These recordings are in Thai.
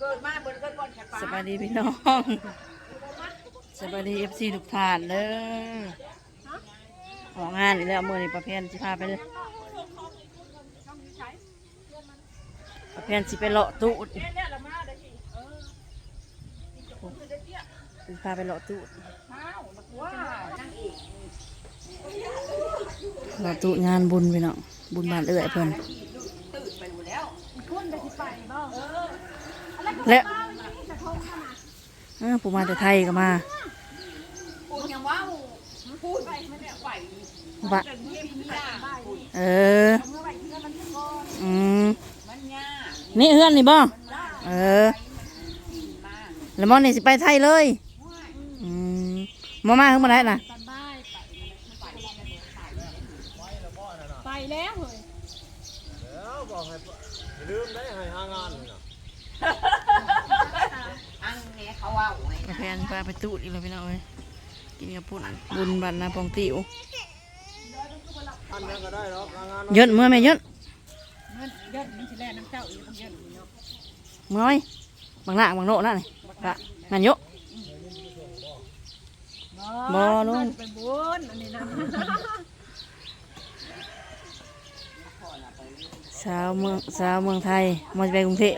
เกิดมาเบิ่งเกิดก่อนแขกปลาสบายดีพี่น้องสบายดีเอฟซีทุกท่านเด้อของงานอีกแล้วมื่อนี้ประเพียนสิพาไปเลยประเพียนสิไปเลาะตู้ดสิพาไปเลาะตู้ดว้าวนั่งอีกเลาะตู้งานบุญพี่น้องบุญบ้านเอื้อยเพิ่น ตื่นไปหมดแล้วและเออผู้มาแต่ไทยก็มาปูยังว้าวพูดไปมันเนี่ยไหวบะจนเยี่ยมนี่ล่ะพูดเอออืมมันยากนี่เฮือนนี่บ่เออมากแล้วมอนี่สิไปไทยเลยอืมมามาขึ้นมาได้น่ะ ไปแล้วเฮ้ย แล้ว บอกให้อย่าลืมได้ให้หางานนี่นะอังเนี่ยเขาว่าไงมาแพนพาไปตูดอีกแล้วพี่น้องเอ้ยกินกับปุ่นบุญบันนาปองติ๋วอันนั้นก็ได้หรอกหางานเยินเมื่อไหมเยินเงินเยินมันสิแลน้ำเจ้าอีกมันเยินเนาะเมื่อไหมบางหน้าบางโน่นั่นนี่กะนั่นโยบ่ลุงไปบุญอันนี้นะ สาวเมืองสาวเมืองไทยมาจะไปกรุงเทพ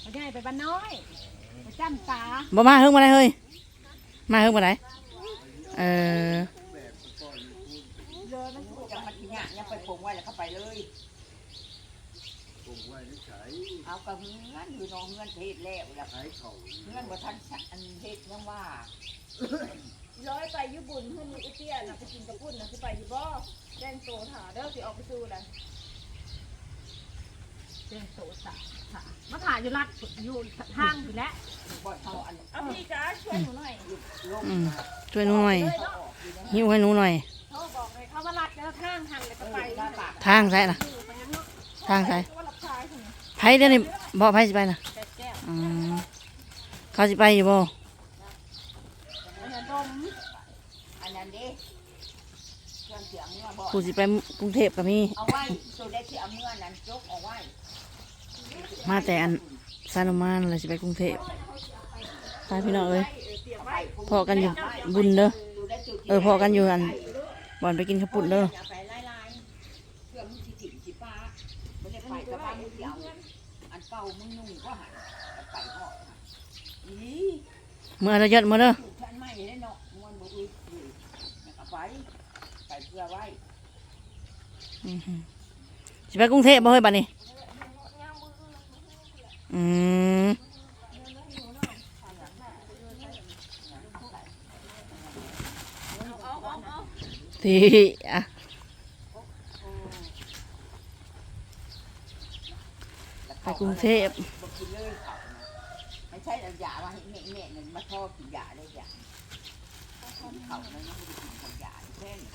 เขาจะให้ไปบ้านน้อยไปจ้ำตาบ่มาเฮิงมาได้เฮ้ยมาเฮิงมาได้เออยังมาที่เนี่ยยังไปปงไว้แล้วเข้าไปเลยเอากับเงินอยู่นองเงินเทศแล้วแล้วเงินว่าท่านอันเทศยังว่าร้อยไปญี่ปุ่นเพื่อนมีอุเตียนะไปกินกระปุ่นนะสิไปอยู่บ่แจ้งโตถาเด้อสิออกไปสู้เลย เจ้าโตสาค่ะมาถ่ายอยู่รัดอยู่ทางอยู่แล้วบ่เขาอันเอาพี่จ้าช่วยหนูหน่อยอืมช่วยหนูหน่อยหิ้วให้หนูหน่อย เขาบอกเลยเขามารัดแล้วทางหันเลยก็ไปหน้ากทางใส่นะทางใส่ว่ารับชายถึงไผเดี๋ยวนี้บอกไผสิไปนะแต่แก้วอืมเขาสิไปอยู่บ่มันจะดมอันนั้นด้ เครื่องเสียงเมื่อบอกผู้สิไปกรุงเทพก็มี เอาไว้ตัวได้เสียเมื่อนั้นจกเอาไว้มาแต่อันซานุมานเลยสิไปกรุงเทพไปพี่น้องเอ้ยพอกันอยู่บุญเด้อ ตัวได้จุดเออพอกันอยู่อันบ่อนไปกินข้าวปุ้นเด้ออย่าไปไล่ไล่เครื่องมึงสิถิ่มสิป้าไม่ได้ไปกับบ้านมึงเดียวอันเก่ามึงนุ่งก็หันไปหอดอีเมื่อเราเยอะมื่อเด้อ ถูกฉันไม่ได้เนาะมวนบุอึดอยู่แล้วก็ไปไปเพื่อไว้ อือหือ สิไปกรุงเทพบ่เฮ้ยบัดนี้ อืมที่อะไปกรุงเทพบอกกินเลยเขาไม่ใช่เอายามาให้แม่แม่นึงมาทอกินยาเลยยาเขานั้นไม่ได้กินของยาแค่นี้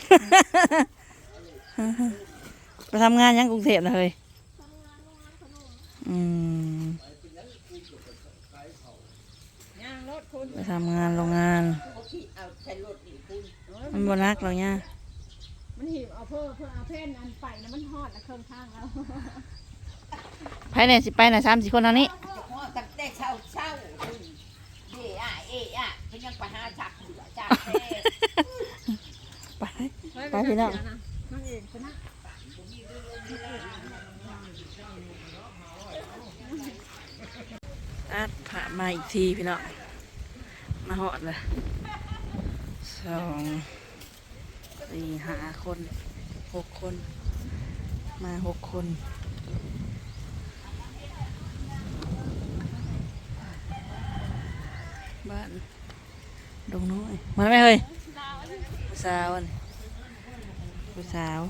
ไปทำงานยังกรุงเทพนะเฮ้ยอืมย่างรถคุณไปทำงานโรงงานพวกที่เอาใช้รถนี่คุณมันบนักเราเนี่ยมันหิวเอาเพิ่มเพิ่มเอาเพ่นอันไปนะมันฮอดนะเครื่องข้างแล้วภายในสิไปนะสามสี่คนเท่านี้จะพ่อตั้งแต่เช้าเช้าคุณเอะอะเอะอะเพิ่นยังไปหาจักเหลือจักแท้ไปไปพี่น้องนั่งเองชนะ อัดผ่า มาอีกทีพี่น้องมาหอดเลยสองสี่ห้าคนหกคน มาหกคนบ้านดงน้อยมาไหมเฮ้ยสาวอันผู้สาว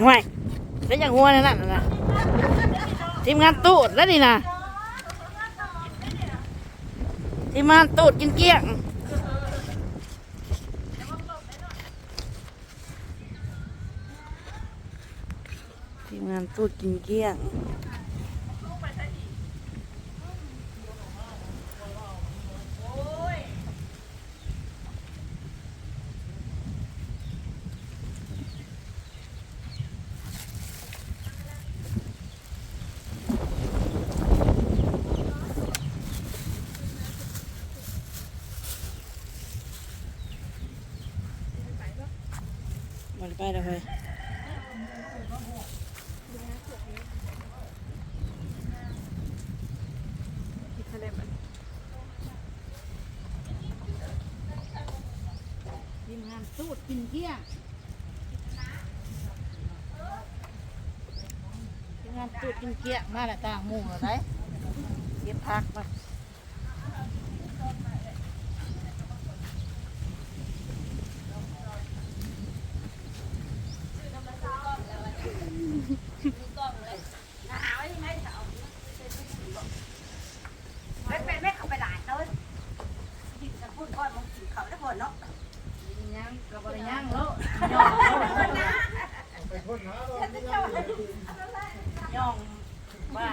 ห่วยแล้วอย่างหัวนั่นน่ะนะทีมงานตูดแล้วนี่นะทีมงานตูดกินเกลี้ยงทีมงานตูดกินเกลี้ยง ล้วเฮ้ยทีมงานสูตรกินเกลี้ยงทีมงานตูดกินเกี้ยมาแล้วต่างหมู่แล้วได้เก็บผักมา ไม่เป็นไม่เข้าไปหลายเลยกินกันพูดก่อนมึงกินเขาได้หมดเนาะ ยังก็บ่ได้ยังโล ไปคนหาเราไม่ได้ ย่องว่า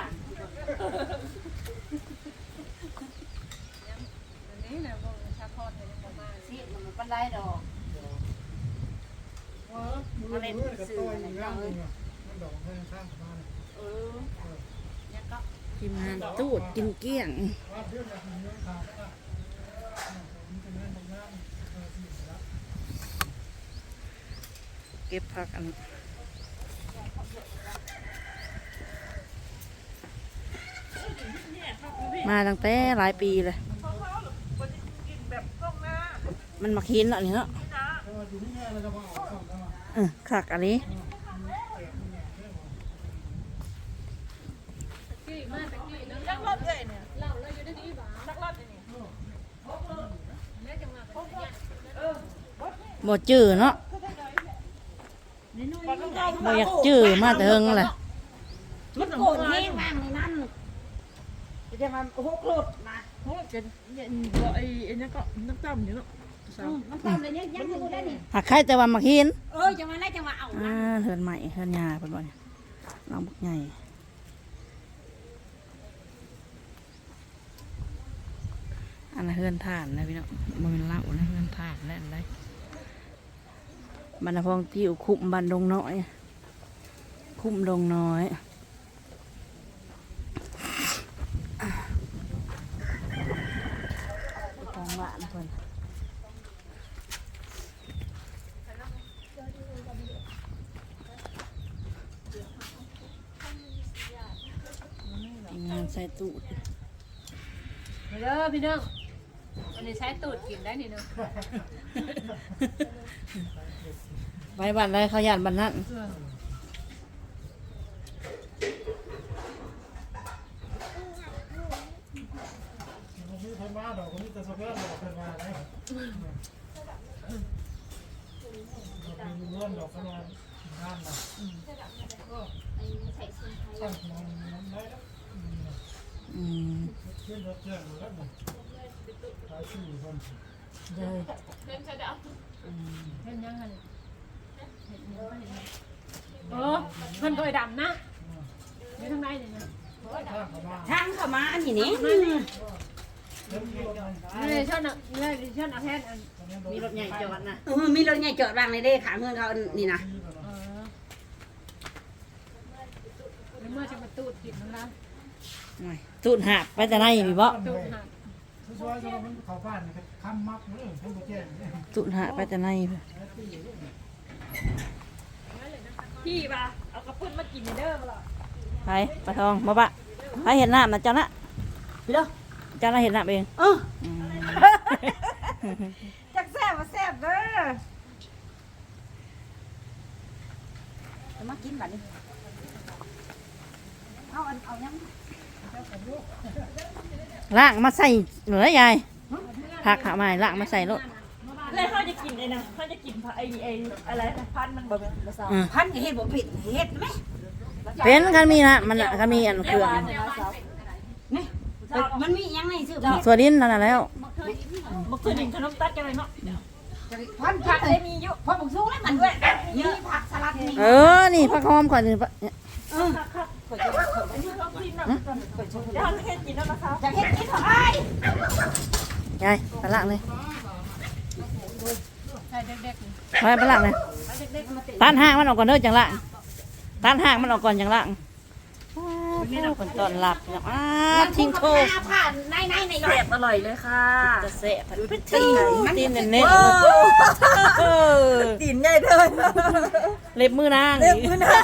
อันนี้นะบ่ชาพอดให้ประมาณ สิมันบ่ปานใดดอก ว่ามือมือกับตัวอีกแล้วเนี่ยมันดอกให้ข้างมา ทีมงาน ตูดกินเกี้ยงเพื่อนอยากมีเงินขาดอะมันเป็นเงินของงานเออที่รับเก็บผักอันมาตั้งแต่หลายปีเลย มันมาคินอันนี้เนาะแต่ยเราจะมาเอาของกันมาเออคักอันนี้ กี้มาตะกี้นะ จักรถเลยเนี่ย เล่าแล้วอยู่ได้ดีบ่า จักรถเลยเนี่ย แม่จังมาเป็นญาติ บ่จื้อเนาะบ่ต้องเข้าบ่อยากจื้อมาแต่เฮิงแหละมันโกนแห้งมากเลยนั่นจะมาหกรถมาเพราะว่าแกเนี่ยบ่ไอ้ไอ้นั่นก็น้ำจ้ำอยู่เนาะสาวมันตามเลยยังยังอยู่ได้นี่หักไข่แต่ว่ามาคินเออจังมาได้จังมาเอาอ่าเฮือนใหม่เฮือนยาเพิ่นบ่เนี่ยน้องบักใหญ่อันนั้นเฮือนถ่านนะพี่น้องบ่แม่นเหล้านะเฮือนถ่านและอันใด บรรณพงที่อยู่คุมบ้านดงน้อย คุมดงน้อยของบ้านเพิ่นงานใส่ตูดเด้อพี่น้อง อันนี้ใช้ตูดกินได้นี่เนาะไว้บ้านไรเขาย่านบ้านนั้นมันมีคนมาดอกมันมีแต่สเปรย์ดอกเป็นมาไหนมีเงินดอกเป็นมาด้านน่ะตั้งมองนั้นได้แล้วอืมขึ้นรถแจ้งแล้วบ่ ขายสี่คนเลยเห็นยังไงเออเพิ่นก็ไอ้ดำนะอยู่ทางในนี่นะข้างเข้ามาทางเข้ามาอันนี้นี่เล่นรถมันนี่ชอบน่ะนี่ชอบน่ะแพทย์อันมีรถใหญ่จอดนะเออมีรถใหญ่จอดวางในเด้ขาเงินเขานี่นะเออแล้วเมื่อจะมาตูดกินนะตูดหักไปแต่ไหนพี่บ่ตูดหัก ช่วยๆมันเข้าบ้านนี่คำมักเลยเพิ่นบ่แจ้งเนี่ยตูดหักไปแต่ไหนพี่พี่ป่ะเอากระปุ้นมากินเด้อมาล่ะไปปลาทองมาปะไปเห็นน้ำนะเจ้านะพี่เด้อเจ้านะเห็นน้ำเองเอออืมจักแซ่บมาแซ่บเด้อจะมากินบัดนี้เอาอันเอายัง ล่างมาใส่เหนือยายผักหาไม้ล่างมาใส่รถแล้วเขาจะกินไอ้นะเขาจะกินไอ้ไอ้อะไรนะพันมันบ่เป็นภาษาอืมพันก็เฮ็ดบ่ผิดเฮ็ดไหมเป็นกันมีนะมันน่ะกันมีอันเครื่องนี่มันมียังไงซื้อบ่ส่วนดินนั่นน่ะแล้วบ่คือดินขนมตัดกันเลยเนาะพันผัพักนเลเลยยมีอยู่พอผมสู้แล้วมันด้วยมีผักสลัดนี่เออนี่ผักหอมก่อนนี่ค่ะค่ะข่อยจะข่อย จะต้องกินน่ะข่อยจะเดี๋ยวเราเฮ็ดกินแล้วนะคะจะเฮ็ดกินเท่าไหร่ยายไปล่างเลยใช่เด็กๆนี่ไปไปล่างเลยตันห่างมันออกก่อนเด้อจังล่างตันห่างมันออกก่อนจังล่างว้าคนต้อนรับพี่น้องอ้าทิ้งโทษผ่านในในในแซ่บอร่อยเลยค่ะจะเสะดูตีนตีนเน้นเน้นเออตีนใหญ่เดินเล็บมือนางเล็บมือนาง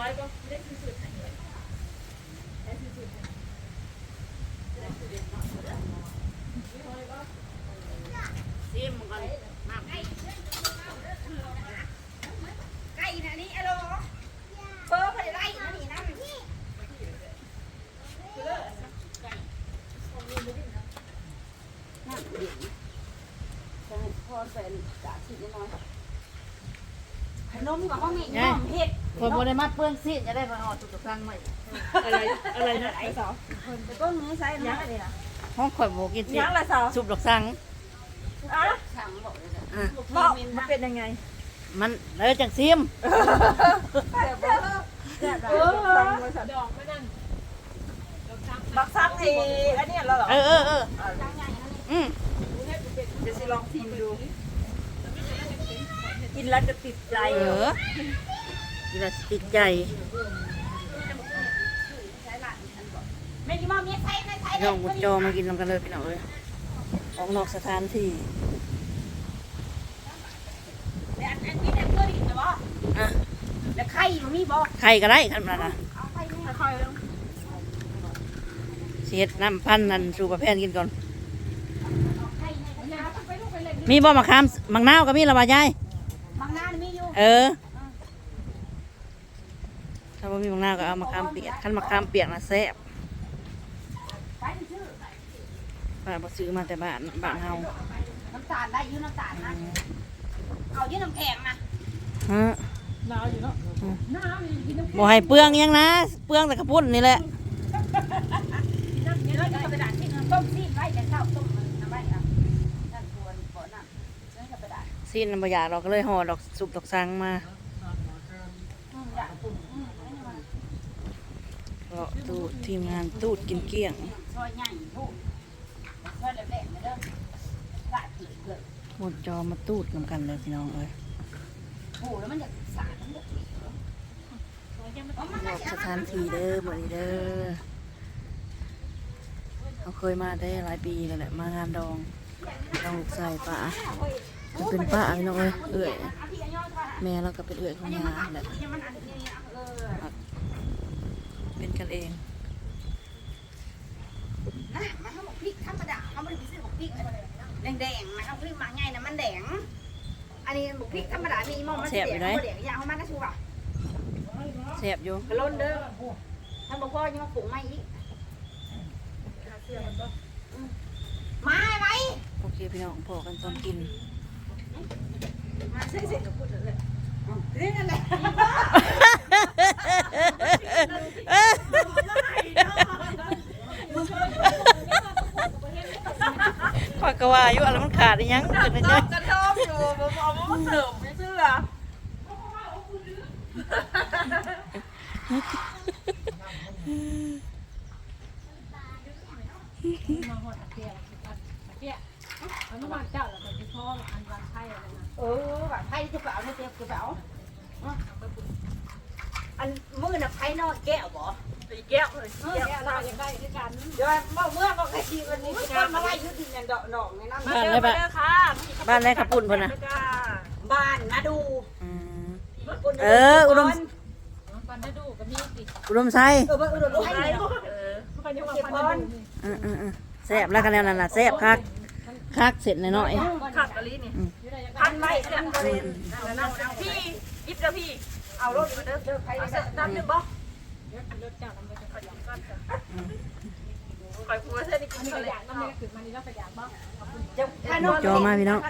ะไรเล็บพี่น้มืองอนางก็บอกออกซีมึงดูไก่นะนี่อะโลเบอร์ไปไล่นะนี่นะพอเป็นกะทิน้อย ขนมกับห้องนี้น้องเฮ็ดคนโบได้มาเปื้อนซีจะได้มาหอดตุกตังใหม่อะไรอะไรนะไอ้สาวไปต้นมือใส่ยังอะไรนะห้องข่อยโบกินซียังละสาวสุบดอกสังอะสั่งบอกเลยนะอะบอกมันเป็นยังไง มันเลยจังซิมเออสั่งมาสั่งดอกไม่นั่นบักซักไอ้อันเนี้ยแล้วเหรอเออเออเอออืมเดี๋ยวสิลองชิมดู กินแล้วจะติดใจเออกีฬาติดใจไม่ได้มาเมียใส่ใส่ใส่น้องบุญจอมากินนำกันเลยพี่น้องเลยออกนอกสถานที่อันอันนี้แต่เพื่อนอีกนะบ่อะแล้วไข่มันมีบ่ใครก็ได้ขันมานะเอาไข่นี่ค่อยเสียดน้ำพันธุ์นั่นสู่ประแพนกินก่อนไข่ในกระทะไปลูกไปเล่นมีบ่มะขามมังนาวก็มีละบาดยาย เออ ถ้าบ่มีมังนาวก็เอามะขามเปียกคันมะขามเปียกน่ะแซ่บไปชื่อป้าบ่ซื้อมาแต่บ้านบ้านเฮาน้ำตาลได้ยืมน้ำตาลนะเอายืมน้ำแข็งนะฮะหนาวอยู่เนาะน้ำมีกินน้ำบ่ให้เปลืองอิหยังนะ เปลืองแต่กระปุ่นนี่แหละน้ำเยอะจะกระดาษที่ต้มซีดไว้แต่เช้าต้มมันน้ำไว้ครับนั่นควรบ่น่ะเนื้อกระดาษ สิ้นบ่อยากเราก็เลยห่อดอกสุกดอกสังมาอืมอยากตุ่มอืมไม่ได้มาเลาะตูดทีมงานตูดกินเกลี้ยงหมดจอมาตูดนำกันเลยพี่น้องเอ้ยโอ้แล้วมันจะสาดสถานที่เด้อมื้อนี้เด้อเขาเคยมาได้หลายปีแล้วแหละมางานดองดองลูกใส่ป้า จะเป็นป้าพี่น้องเอ้ยเอื้อยแม่เราก็เป็นเอื้อยของยาแหละมันอันนี้เออเป็นกันเองนะมันเขาบอกพริกธรรมดาเขาไม่ได้ไปซื้อบอกพริกแดงๆนะเขาพริกมาไงนะมันแดงอันนี้บอกพริกธรรมดามีมองมันเสียมันแดงยางเขามันก็ชูอะแซ่บอยู่กระล้นเด้อท่านบอกพ่อยังมาปลูกไม้อีกมาไหมโอเคพี่น้องพอกันตอนกิน มาก็พูดเลยนี่นั่นแหละข้อยก็ว่าอยู่อะไรมันขาดอีหยังกิดอะไรกระทบอยู่ผมเอามาเสร์ฟไม่เชื่อ มาหอดตะเกียบตะเกียบเอาน้ำมันเจ้าแล้วก็จะพ่ออันวันไข่อะไรนะ เอ อแบบไผ่จะเปล่าเนี่ยจะเปล่าอันมือน่ะไผ่นอกแก้วบ่ตีแก้วเลยเออแกเราอยากได้ด้วยกันเดี๋ยวบ่เมื่อบ่กะทิวันนี้คนมาไล่ยุติยันดอกดอกในนั้นบ้านอะไรบ้านค่ะบ้านอะไรขับปุ่นพนนะบ้านมาดูอืมเอออุดมปันได้ดูกับมีสิอุดมไซเออบ่อุดมไผ่เนาะเออปันยังว่าปันได้ดูนี่อืมอืมอืมแซ่บแล้วกันแล้วนั่นน่ะแซ่บคักคักเสร็จหน่อยขัดกะลีนี่อยู่ไห นได้พันไว้เส้นบริเวณนั่นพี่ยิบเด้อพี่ เอารถมาเด้อเด้อใครจะดันหนึ่งบ่เดิมันจะขยันก้อนจ้ะคอยกลัวเส้นนี่กิอันนนี้เขาขเลยยันมันไม่ได้ขึ้นมานี่แล้วขยันบ้างจะๆจอมาพี่น้อง